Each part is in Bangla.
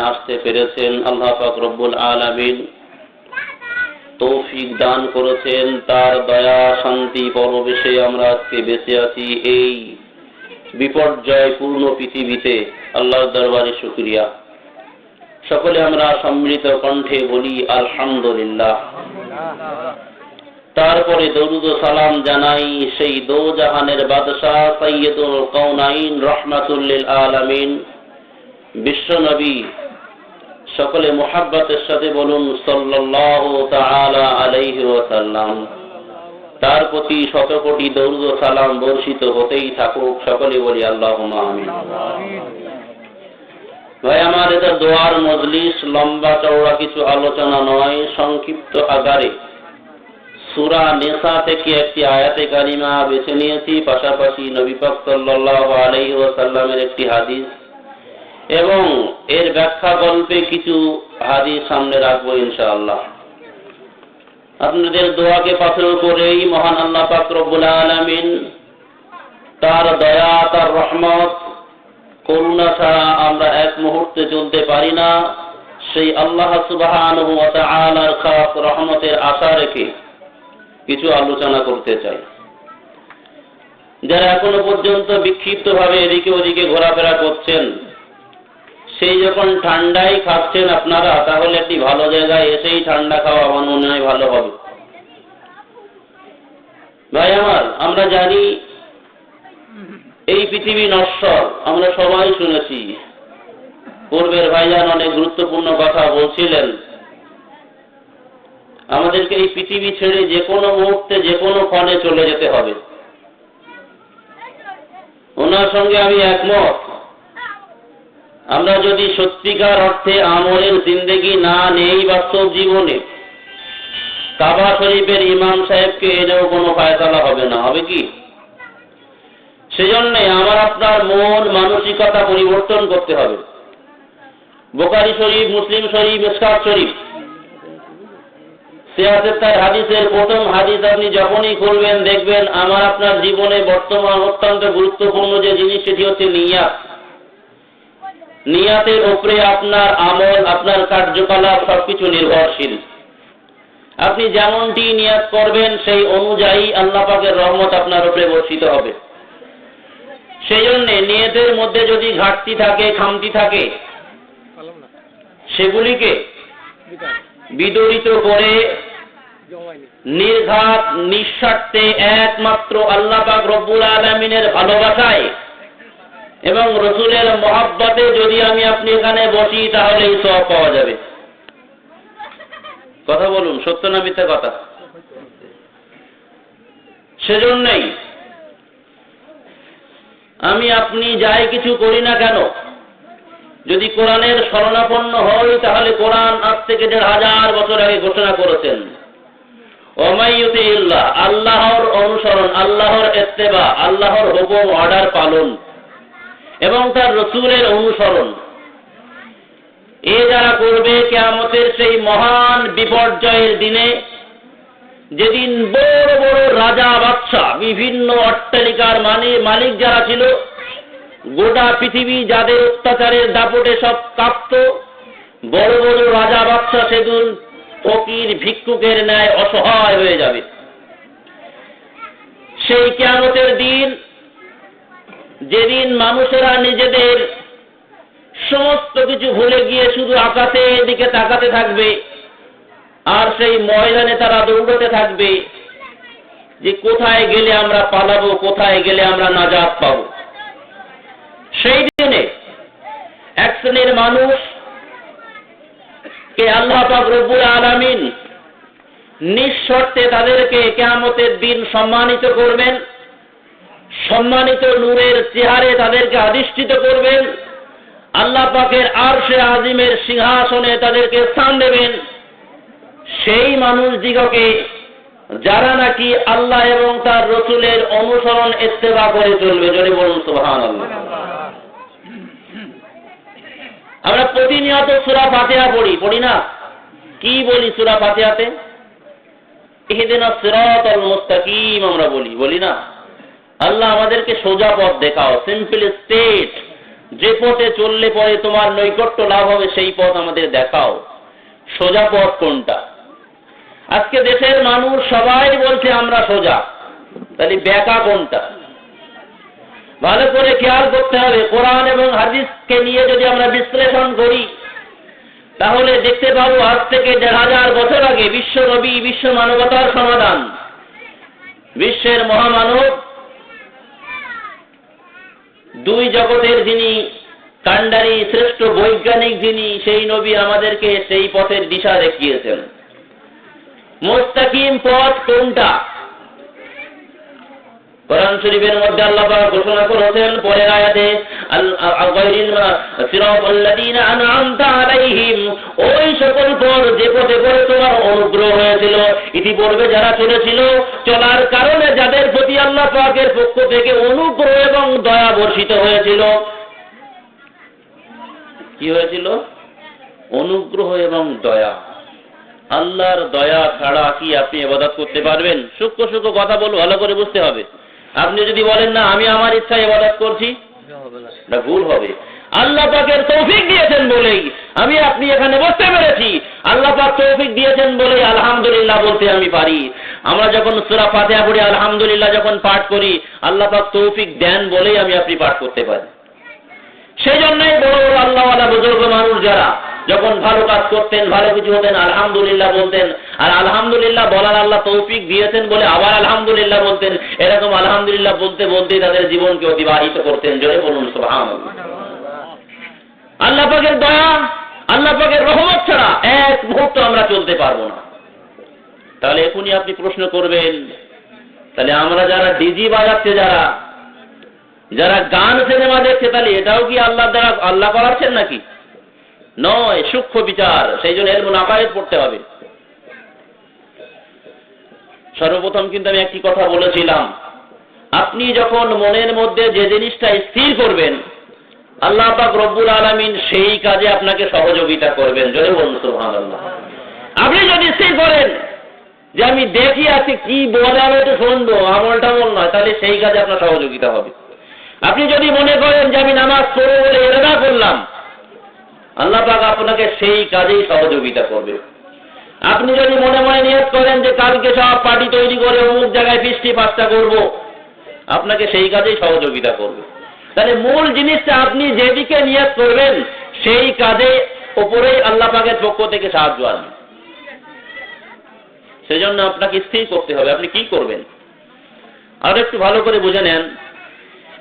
আসতে পেরেছেন আল্লাহ পাক রব্বুল আলামিন। তৌফিক দান করেছেন, তার দয়া, শান্তি, পরবেশে আমরা আজকে বেঁচে আছি এই বিপর্যয়পূর্ণ পৃথিবীতে। আল্লাহর দরবারে শুক্রিয়া। সকলে আমরা সম্মিলিত কণ্ঠে বলি, আলহামদুলিল্লাহ। তারপরে দরুদ সালাম জানাই সেই দো জাহানের বাদশাহ সৈয়দুল কৌনাইন রহমাতুল্লিল আলামিন। বিশ্বনবী সকলে মোহাব্বতের সাথে বলুন ওয়াসাল্লাম। তার প্রতি শত কোটি দরুদ সালাম বর্ষিত হতেই থাকুক, সকলে বলি আমিন। ভাই, আমার এটা দোয়ার মজলিস, লম্বা চওড়া কিছু আলোচনা নয়, সংক্ষিপ্ত আকারে। সুরা নেশা থেকে একটি আয়াতে কারিমা বেছে নিয়েছি, পাশাপাশি নবী পাক সাল্লাল্লাহু আলাইহি ওয়াসাল্লামের একটি হাদিস। এবং এর ব্যাখ্যা গল্পে কিছু হাদিস সামনে রাখব ইনশাআল্লাহ। আপনাদের দোয়াকে পাথর করেই মহান আল্লাহ পাক রব্বুল তার দয়া, তার রহমত, করুণা ছাড়া আমরা এক মুহূর্তে চলতে পারি না। সেই আল্লাহ রহমতের আশা রেখে কিছু আলোচনা করতে চাই। যারা এখনও পর্যন্ত বিক্ষিপ্তভাবে এদিকে ওদিকে ঘোরাফেরা করছেন সেই যখন ঠান্ডাই খাচ্ছেন আপনারা, তাহলে একটি ভালো জায়গায় এসেই ঠান্ডা খাওয়া আমার মনে হয় ভালো হবে। ভাই আমার, আমরা জানি এই পৃথিবী নশ্বর, আমরা সবাই শুনেছি। পূর্বের ভাইজান অনেক গুরুত্বপূর্ণ কথা বলছিলেন। আমাদেরকে এই পৃথিবী ছেড়ে যে কোনো মুহূর্তে, যে কোনো ক্ষণে চলে যেতে হবে। ওনার সঙ্গে আমি একমত। আমরা যদি সত্যিকার অর্থে আমলের জিন্দেগি না নেই বাস্তব জীবনে, কাবা শরীফের ইমাম সাহেবকে এনেও কোনো ফায়সালা হবে না, হবে কি? সেজন্যে আমার আপনার মন মানসিকতা পরিবর্তন করতে হবে। বোকারি শরীফ, মুসলিম শরীফ, ইসকাত শরীফ। সিয়াসের তার হাদিসের প্রথম হাদিস আপনি যখনই খুলবেন দেখবেন আমার আপনার জীবনে বর্তমান অত্যন্ত গুরুত্বপূর্ণ যে জিনিস, সেটি হচ্ছে নিয়াত। নিয়াতের উপরে আপনার আমল, আপনার কার্যকলাপ সবকিছু নির্ভরশীল। আপনি যেমনটি নিয়াত করবেন, সেই অনুযায়ী আল্লাহ পাকের রহমত আপনার উপরে বর্ষিত হবে। সেই জন্যে নিয়তের মধ্যে যদি ঘাটতি থাকে, খামতি থাকে, সেগুলিকে বিদরিত করে নির্ঘাত, নিঃস্বার্থে একমাত্র আল্লাহ পাক রব্বুল আলমিনের ভালোবাসায় এবং রসুলের মহাব্বতে যদি আমি আপনি এখানে বসি, তাহলে এই সব পাওয়া যাবে। কথা বলুন, সত্য না মিথ্যা কথা? সেজন্যই আমি আপনি যাই কিছু করি না কেন, যদি কোরআনের শরণাপন্ন হই, তাহলে কোরআন আজ থেকে দেড় হাজার বছর আগে ঘোষণা করেছেন। ইল্লাহ আল্লাহর অনুসরণ, আল্লাহর এত্তেবা আল্লাহর হুকুম, অর্ডার পালন। এবং তার রসুলের অনুসরণ। এ যারা করবে কেয়ামতের সেই মহান বিপর্যয়ের দিনে, যেদিন বড় বড় রাজা বাদশাহ, বিভিন্ন অট্টালিকার মানে মালিক যারা ছিল, গোটা পৃথিবী যাদের অত্যাচারের দাপটে সব কাঁপত, বড় বড় রাজা বাদশাহ সেদিন ফকির ভিক্ষুকের ন্যায় অসহায় হয়ে যাবে। সেই কেয়ামতের দিন যেদিন মানুষেরা নিজেদের সমস্ত কিছু ভুলে গিয়ে শুধু আকাশের দিকে তাকাতে থাকবে, আর সেই ময়দানে তারা দৌড়তে থাকবে, যে কোথায় গেলে আমরা পালাবো, কোথায় গেলে আমরা নাজাত পাব। সেই দিনে এক শ্রেণির মানুষ কে আল্লাহ পাক রব্বুল আলামিন নিঃশর্তে তাদেরকে কেয়ামতের দিন সম্মানিত করবেন। সম্মানিত নূরের চেহারে তাদেরকে আধিষ্ঠিত করবেন। আল্লাহ পাকের আর সে আজিমের সিংহাসনে তাদেরকে স্থান দেবেন। সেই মানুষ দিগকে যারা নাকি আল্লাহ এবং তার রসুলের অনুসরণ ইত্তেবা করে চলবে যদি বলুন সুহান আমরা প্রতিনিয়ত সুরা ফাতেহা পড়ি পড়ি না? কি বলি সুরা ফাতেহাতে? ইহদিন সিরাত মুস্তাকিম আমরা বলি বলি না? আল্লাহ আমাদেরকে সোজা পথ দেখাও। সিম্পল স্টেট যে পথে চললে পরে তোমার নৈকট্য লাভ হবে, সেই পথ আমাদের দেখাও। সোজা পথ কোনটা? আজকে দেশের মানুষ সবাই বলছে আমরা সোজা। তাহলে ব্যাকা কোনটা? ভালো করে খেয়াল করতে হবে। কোরআন এবং হাদিসকে নিয়ে যদি আমরা বিশ্লেষণ করি, তাহলে দেখতে পাবো আজ থেকে দেড় হাজার বছর আগে বিশ্ব রবি বিশ্ব মানবতার সমাধান। বিশ্বের মহামানব দুই জগতের যিনি কাণ্ডারি, শ্রেষ্ঠ বৈজ্ঞানিক যিনি, সেই নবী আমাদেরকে সেই পথের দিশা দেখিয়েছেন। মোস্তাকিম পথ কোনটা? কোরআন শরীফের মধ্যে আল্লাহ ঘোষণা করেছেন, পরের আয়াতে ওই সকল পথ যে পথে করে তোমার অনুগ্রহ হয়েছিল, ইতিপূর্বে যারা চলেছিল, চলার কারণে যাদের প্রতি আল্লাহ পাকের পক্ষ থেকে অনুগ্রহ এবং দয়া বর্ষিত হয়েছিল। কি হয়েছিল? অনুগ্রহ এবং দয়া। আল্লাহর দয়া ছাড়া কি আপনি এবাদত করতে পারবেন? সূক্ষ্ম সূক্ষ্ম কথা বলব ভালো করে বুঝতে হবে। আপনি যদি বলেন, না, আমি আমার ইচ্ছায় এবাদত করছি। না ভুল হবে। আল্লাহ পাকের তৌফিক দিয়েছেন বলেই আমি আপনি এখানে বসতে পেরেছি। আল্লাহ পাক তৌফিক দিয়েছেন আলহামদুলিল্লাহ বলতে আমি পারি। আমরা যখন সুরা ফাতেহা পড়ি, আলহামদুলিল্লাহ যখন পাঠ করি, আল্লাহ পাক তৌফিক দেন বলেই আমি আপনি পাঠ করতে পারি। সেই জন্যই বড় বড় আল্লাহওয়ালা, বুজুর্গ মানুষ যারা যখন ভালো কাজ করতেন, ভালো কিছু হতেন, আলহামদুলিল্লাহ বলতেন। আর আলহামদুলিল্লাহ বলার আল্লাহ তৌফিক দিয়েছেন বলে আবার আলহামদুলিল্লাহ বলতেন। এরকম আলহামদুলিল্লাহ বলতে বলতেই তাদের জীবনকে অতিবাহিত করতেন। জোরে বলুন আল্লাহ পাকের দয়া, আল্লাহ পাকের রহমত ছাড়া এক মুহূর্ত আমরা চলতে পারব না। তাহলে এখনই আপনি প্রশ্ন করবেন, তাহলে আমরা যারা ডিজি বাজাচ্ছে যারা যারা গান সিনেমা দেখছে, তাহলে এটাও কি আল্লাহ দ্বারা, আল্লাহ করাচ্ছেন নাকি? নয়, সূক্ষ্ম বিচার, সেই জন্য এর মুনাফায়েত পড়তে হবে। সর্বপ্রথম কিন্তু আমি একটি কথা বলেছিলাম, আপনি যখন মনের মধ্যে যে জিনিসটা স্থির করবেন, আল্লাহ পাক রব্বুল আলমিন সেই কাজে আপনাকে সহযোগিতা করবেন। বলুন, সুবহানাল্লাহ। আপনি যদি স্থির করেন যে আমি দেখি আছি কি বলে, আমি একটু শুনব, আমল টামল নয়, তাহলে সেই কাজে আপনার সহযোগিতা হবে। আপনি যদি মনে করেন যে আমি নামাজ পড়ব বলে এরাদা করলাম আল্লাহ পাক আপনাকে সেই কাজেই সহযোগিতা করবে। আপনি যদি মনে মনে নিয়ত করেন যে কালকে সব পার্টি তৈরি করে অমুক জায়গায় বৃষ্টি পাঁচটা করব, আপনাকে সেই কাজেই সহযোগিতা করবে। তাহলে মূল জিনিসটা আপনি যেদিকে নিয়ত করবেন, সেই কাজে ওপরেই আল্লাহ পাকের পক্ষ থেকে সাহায্য আসবে। সেজন্য আপনাকে স্থির করতে হবে। আপনি কি করবেন? আর একটু ভালো করে বুঝে নেন।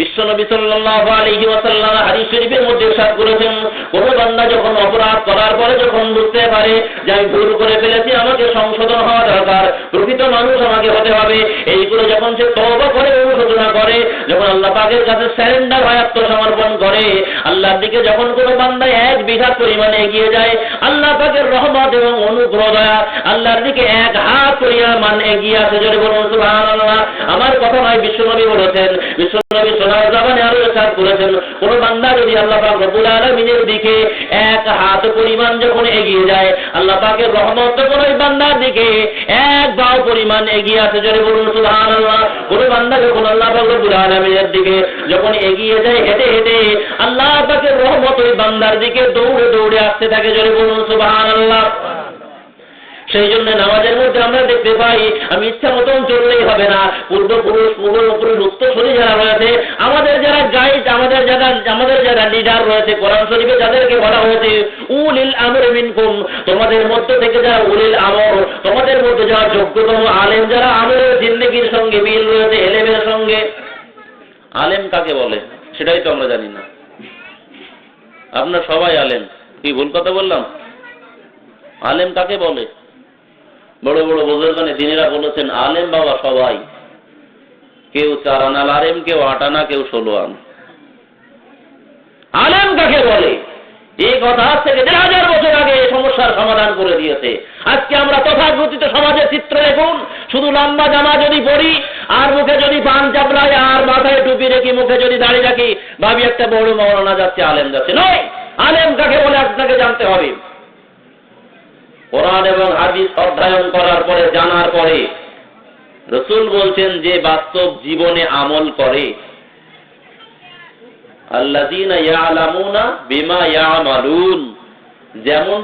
বিশ্বনবী সাল্লাল্লাহু আলাইহি ওয়াসাল্লাম হাদিস শরীফের মধ্যে ইরশাদ করেছেন, কোন বান্দা যখন অপরাধ করার পরে যখন বুঝতে পারে যে আমি ভুল করে ফেলেছি, আমাকে সংশোধন হওয়া দরকার, প্রকৃত মানুষ আমাকে হতে হবে। এইগুলো যখন সে তওবা করে, অনুশোচনা করে যখন আল্লাহ পাকের কাছে স্যারেন্ডার হয়, আত্মসমর্পণ করে, আল্লাহর দিকে যখন কোনো বান্দা এক বিঘা পরিমাণে এগিয়ে যায়, আল্লাহ পাকের রহমত এবং অনুগ্রহ, দয়া, আল্লাহর দিকে এক হাত পরিমাণ এগিয়ে আসে। যদি বলুন, সুবহানাল্লাহ। আমার কথা নয়, বিশ্বনবী বলেছেন, বিশ্বনবী সোনার জবানে আরও ইরশাদ করেছেন। কোন বান্দা যদি আল্লাহ পাক রব্বুল আলামিনের দিকে এক হাত পরিমাণ যখন এগিয়ে যায়, আল্লাহ পাকের রহমত যখন ওই বান্দার দিকে এক বাও পরিমাণ এগিয়ে আসে। যদি বলুন, সুবহানাল্লাহ। কোন বান্দা যখন আল্লাহ পাক রব্বুল আলামিনের দিকে যখন এগিয়ে যায়, হেঁটে হেঁটে আল্লাহ পাকের রহমত ওই বান্দার দিকে দৌড়ে দৌড়ে আসতে থাকে যদি বলুন, সুবহানাল্লাহ। সেই জন্য নামাজের মধ্যে আমরা দেখতে পাই, আমি ইচ্ছা মতন চললেই হবে না। পূর্বপুরুষ পূর্বপুরুষ, উত্তরসূরি যারা রয়েছে, আমাদের যারা গাইড আমাদের যারা আমাদের যারা লিডার রয়েছে, কোরআন শরীফে যাদেরকে বলা হয়েছে, উলিল আমর মিনকুম তোমাদের মধ্যে থেকে যারা উলিল আমর, তোমাদের মধ্যে যারা যোগ্যতম আলেম, যারা আমরের জিন্দগির সঙ্গে মিল রয়েছে, এলেমের সঙ্গে। আলেম কাকে বলে? সেটাই তো আমরা জানি না। আপনার সবাই আলেম। কি, ভুল কথা বললাম? আলেম কাকে বলে? বড় বড় বুজুর্গানে দিনেরা বলেছেন, আলেম বাবা সবাই। কেউ চার আনাল আলেম, কেউ আট আনা, কেউ ষোলো আন। আলেম কাকে বলে? এই কথা থেকে দেড় হাজার সমস্যার সমাধান করে দিয়েছে। আজকে আমরা তথাকথিত সমাজের চিত্র দেখুন। শুধু লম্বা জামা যদি পরি, আর মুখে যদি পান চাপড়াই আর মাথায় টুপি রেখি মুখে যদি দাঁড়িয়ে রাখি, ভাবি একটা বড় মৌলানা যাচ্ছে, আলেম যাচ্ছে। নয়! আলেম কাকে বলে আপনাকে জানতে হবে? কোরআন এবং হাদিস অধ্যয়ন করার পরে, জানার পরে রসুল বলছেন যে, বাস্তব জীবনে আমল করে। আল্লাযীনা ইয়ালামুনা বিমা ইয়ামালুন। যেমন